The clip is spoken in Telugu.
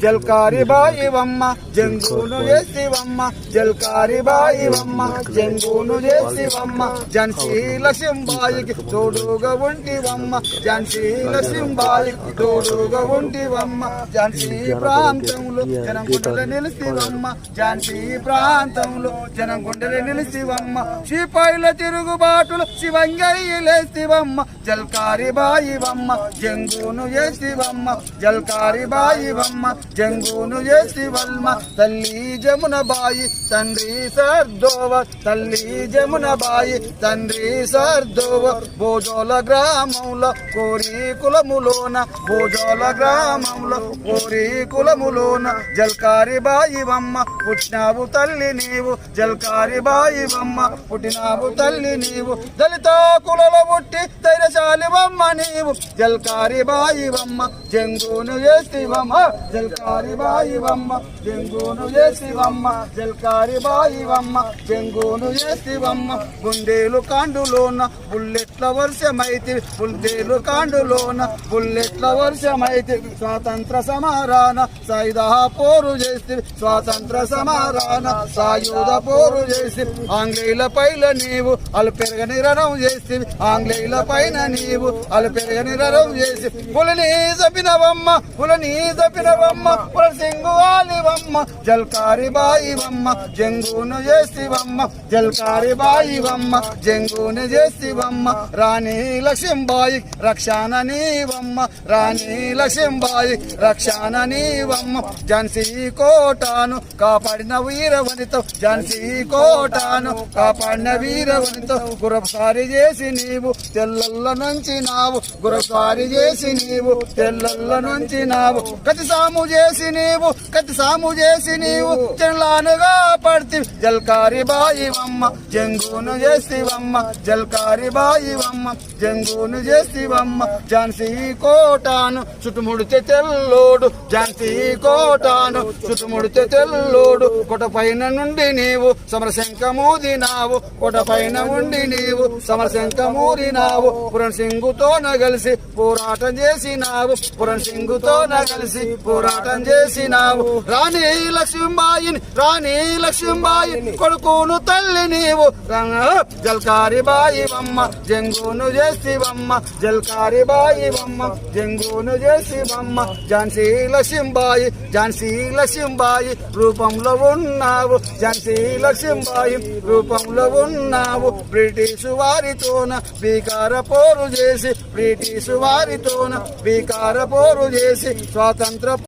జల్కారి బాయివమ్మ జంగును చేసివమ్మ జల్కారి బాయివమ్మ జంగును చేసివమ్మ ఝాన్సీ సింబాయికి తోడుగా ఉంటివమ్మ ఝాన్సీ సింబాయికి తోడుగా ఉంటివమ్మ ఝాన్సీ ప్రాంతంలో జనం గుండెలు నిలిసివమ్మ ఝాన్సీ ప్రాంతంలో జనం గుండెలు నిలిసివమ్మ సిపాయిల తిరుగుబాటులు శివంగయ్యలేసివమ్మ జల్కారి బాయివమ్మ జంగును చేసివమ్మ జల్కారి బాయివమ్మ జంగును చేసివల్మ తల్లి జమున బాయి తండ్రి సర్దోవ తల్లి జమున బాయి తండ్రి సర్దోవ భోజోల గ్రామంలో కోరి కులములోన భోజోల గ్రామంలో కోరి కులములోన జల్కారి బాయివమ్మ పుట్టినావు తల్లి నీవు జల్కారి బాయివమ్మ పుట్టినావు తల్లి నీవు దళిత కులలో పుట్టి ధైర్యశాలివమ్మ నీవు జల్కారి బాయివమ్మ జంగును శివమ్మ జల్కారి బాయివమ్మ జంగును చేసివమ్మ జల్కారి బాయివమ్మ జంగును చేసివమ్మ గుండేలు కాండులోన బుల్లెట్ల వర్షమైతే బుల్దేలు కాండులోన బుల్లెట్ల వర్షమైతే స్వాతంత్ర సమారాన సాయుధ పోరు చేసి స్వాతంత్ర సమారాన సాయుధ పోరు చేసి ఆంగ్లేయుల పైల నీవు అలు పెరగని రణం చేసి ఆంగ్లేయుల పైన నీవు అలు పెరగని రణం చేసి పులని చంపినవమ్మ పులని చపినవమ్మ పుల జల్కారి బాయివమ్మ జంగును చేసివమ్మ జల్కారి బాయివమ్మ జంగును చేసివమ్మ రాణి లక్ష్మీబాయి రక్షణ నీవమ్మ రాణి లక్ష్మీబాయి రక్షణ నీవమ్మ ఝాన్సీ కోటాను కాపాడిన వీరవనితో ఝాన్సీ కోటాను కాపాడిన వీరవనితో గురసారి చేసి నీవు తెల్లల్ల నుంచి నావు గురసారి చేసి నీవు తెల్లల్ల నుంచి నావు కతి సాము చేసి నీవు కతి సాము చేసి నీవు చెల్లానుగా పడితే. జల్కారి బాయివమ్మ జంగును చేసివమ్మ జల్కారి బాయివమ్మ జంగును చేసివమ్మ ఝాన్సీ కోటాను చుట్టుముడితే తెల్లోడు ఝాన్సీ కోటాను చుట్టుముడితే తెల్లోడు. కొట పైన నుండి నీవు సమరశంఖమూదినావు కొట పైన ఉండి నీవు సమరశంఖమూరినావు పురణ్ సింగుతో కలిసి పోరాటం చేసినావు పురణ్ సింగుతో కలిసి పోరాటం చేసినావు. రాణి లక్ష్మీబాయిని రాణి లక్ష్మీబాయి కొడుకును తల్లి నీవు. రంగ- జల్కారి బాయివమ్మ జంగును చేసివమ్మ జల్కారి బాయివమ్మ జంగును చేసివమ్మ ఝాన్సీ లక్ష్మీబాయి ఝాన్సీ లక్ష్మీబాయి రూపంలో ఉన్నావు. ఝాన్సీ లక్ష్మీబాయి రూపంలో ఉన్నావు. బ్రిటిష్ వారితోన బీకార పోరు చేసి బ్రిటిష్ వారితోన బీకార పోరు చేసి స్వాతంత్ర